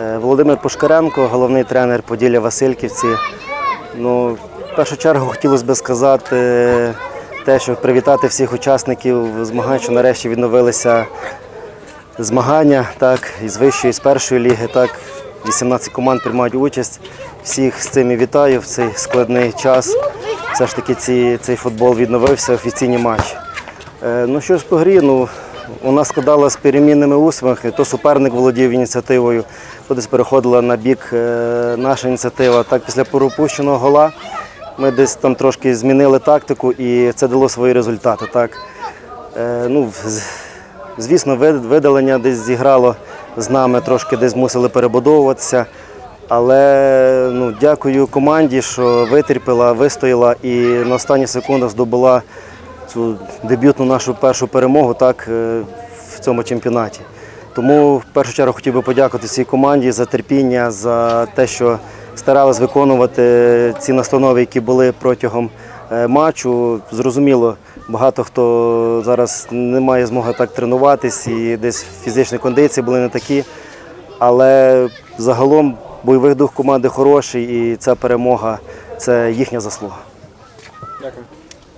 Е, Володимир Пушкаренко, головний тренер Поділля Васильківці. Ну, в першу чергу хотілося б сказати те, що привітати всіх учасників змагань, що нарешті відновилися змагання так, із вищої, з першої ліги. Так, 18 команд приймають участь. Всіх з цим і вітаю в цей складний час. Все ж таки ці, цей футбол відновився, офіційні матчі. Е, ну що ж по грі, ну, у нас складала з перемінними успіхами, то суперник володів ініціативою, то десь переходила на бік е, наша ініціатива. Так, після пропущеного гола ми десь там трошки змінили тактику і це дало свої результати. Так. Е, ну, звісно, видалення десь зіграло з нами, трошки десь мусили перебудовуватися. Але ну, дякую команді, що витерпіла, вистояла і на останніх секундах здобула цю дебютну нашу першу перемогу так, е, в цьому чемпіонаті. Тому в першу чергу хотів би подякувати всій команді за терпіння, за те, що старались виконувати ці настанови, які були протягом е, матчу. Зрозуміло, багато хто зараз не має змоги так тренуватись і десь фізичні кондиції були не такі. Але загалом бойовий дух команди хороший і ця перемога це їхня заслуга. Дякую.